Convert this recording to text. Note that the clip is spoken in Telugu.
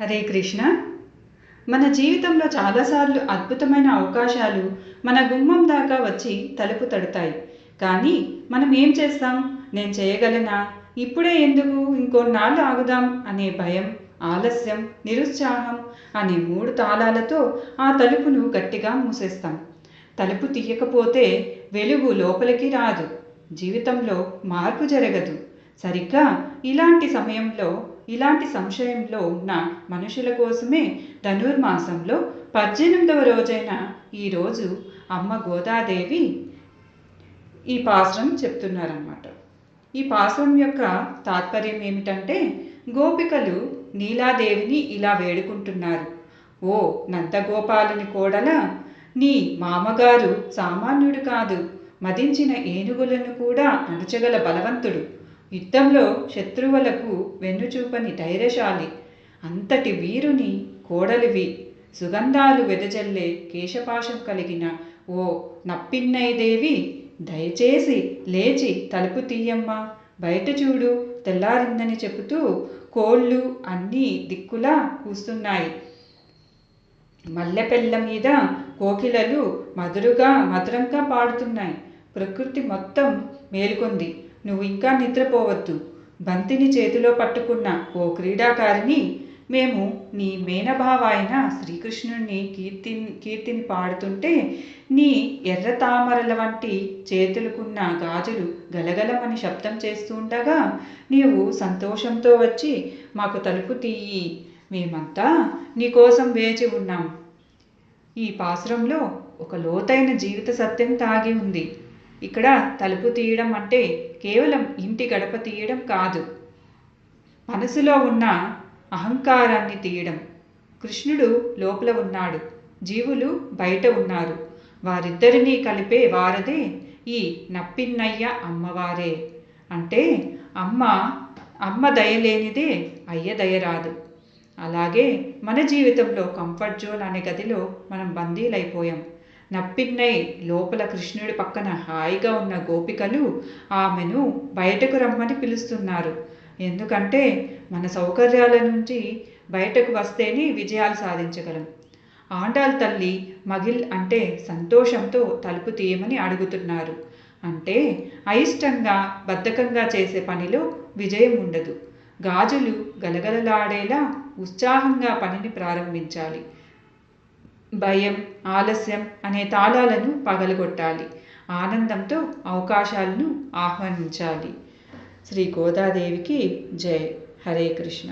హరే కృష్ణ. మన జీవితంలో చాలాసార్లు అద్భుతమైన అవకాశాలు మన గుమ్మం దాకా వచ్చి తలుపు తడతాయి. కానీ మనం ఏం చేస్తాం? నేను చేయగలనా? ఇప్పుడే ఎందుకు ఇంకొన్నాళ్ళు ఆగుదాం అనే భయం ఆలస్యం నిరుత్సాహం అనే మూడు తాళాలతో ఆ తలుపును గట్టిగా మూసేస్తాం. తలుపు తీయకపోతే వెలుగు లోపలికి రాదు. జీవితంలో మార్పు జరగదు. సరిగ్గా ఇలాంటి సమయంలో ఇలాంటి సంశయంలో ఉన్న మనుషుల కోసమే ధనుర్మాసంలో పద్దెనిమిదవ రోజైన ఈరోజు అమ్మ గోదాదేవి ఈ పాశ్రం చెప్తున్నారన్నమాట. ఈ పాశ్రం యొక్క తాత్పర్యం ఏమిటంటే గోపికలు నీలాదేవిని ఇలా వేడుకుంటున్నారు. ఓ నందగోపాలుని కోడల నీ మామగారు సామాన్యుడు కాదు మదించిన ఏనుగులను కూడా అణచగల బలవంతుడు. యుద్ధంలో శత్రువులకు వెన్నుచూపని ధైర్యశాలి. అంతటి వీరుని కోడలివి. సుగంధాలు వెదజల్లే కేశపాశం కలిగిన ఓ నప్పిన్నైదేవి దయచేసి లేచి తలుపు తీయమ్మా. బయట చూడు తెల్లారిందని చెబుతూ కోళ్ళు అన్నీ దిక్కులా కూస్తున్నాయి. మల్లెపెల్ల మీద కోకిలలు మధురుగా మధురంగా పాడుతున్నాయి. ప్రకృతి మొత్తం మేలుకొంది. నువ్వు ఇంకా నిద్రపోవద్దు. బంతిని చేతిలో పట్టుకున్న ఓ క్రీడాకారిని మేము నీ మేనభావ అయిన శ్రీకృష్ణుణ్ణి కీర్తి కీర్తిని పాడుతుంటే నీ ఎర్ర తామరల వంటి చేతులకున్న గాజులు గలగలమని శబ్దం చేస్తుండగా నీవు సంతోషంతో వచ్చి మాకు తలుపు తీయి. మేమంతా నీకోసం వేచి ఉన్నాం. ఈ పాసురంలో ఒక లోతైన జీవిత సత్యం తాగి ఉంది. ఇక్కడ తలుపు తీయడం అంటే కేవలం ఇంటి గడప తీయడం కాదు. మనసులో ఉన్న అహంకారాన్ని తీయడం. కృష్ణుడు లోపల ఉన్నాడు. జీవులు బయట ఉన్నారు. వారిద్దరినీ కలిపే వారదే ఈ నప్పిన్నయ్య అమ్మవారే. అంటే అమ్మ అమ్మ దయలేనిదే అయ్య దయరాదు అలాగే మన జీవితంలో కంఫర్ట్ జోన్ అనే గదిలో మనం బందీలైపోయాం. నప్పిన్నై లోపల కృష్ణుడి పక్కన హాయిగా ఉన్న గోపికలు ఆమెను బయటకు రమ్మని పిలుస్తున్నారు. ఎందుకంటే మన సౌకర్యాల నుంచి బయటకు వస్తేనే విజయాలు సాధించగలం. ఆండాల్ తల్లి మగిల్ అంటే సంతోషంతో తలుపు తీయమని అడుగుతున్నారు. అంటే అయిష్టంగా బద్ధకంగా చేసే పనిలో విజయం ఉండదు. గాజులు గలగలలాడేలా ఉత్సాహంగా పనిని ప్రారంభించాలి. భయం ఆలస్యం అనే తాళాలను పగలగొట్టాలి. ఆనందంతో అవకాశాలను ఆహ్వానించాలి. శ్రీ గోదాదేవికి జై. హరే కృష్ణ.